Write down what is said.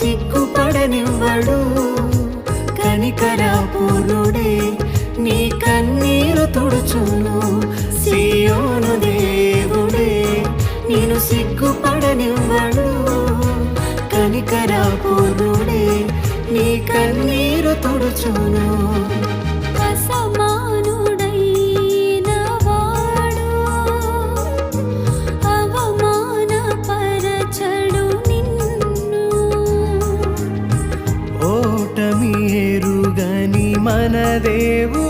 సిగ్గుపడనివ్వడు. కనికరాపూర్ణుడే నీ కన్నీరు తుడుచును. సియోను దేవుడే నేను సిగ్గుపడనివ్వడు. కనికరాపూర్ణుడే నీ కన్నీరు తుడుచును. మీరు గని మన దేవు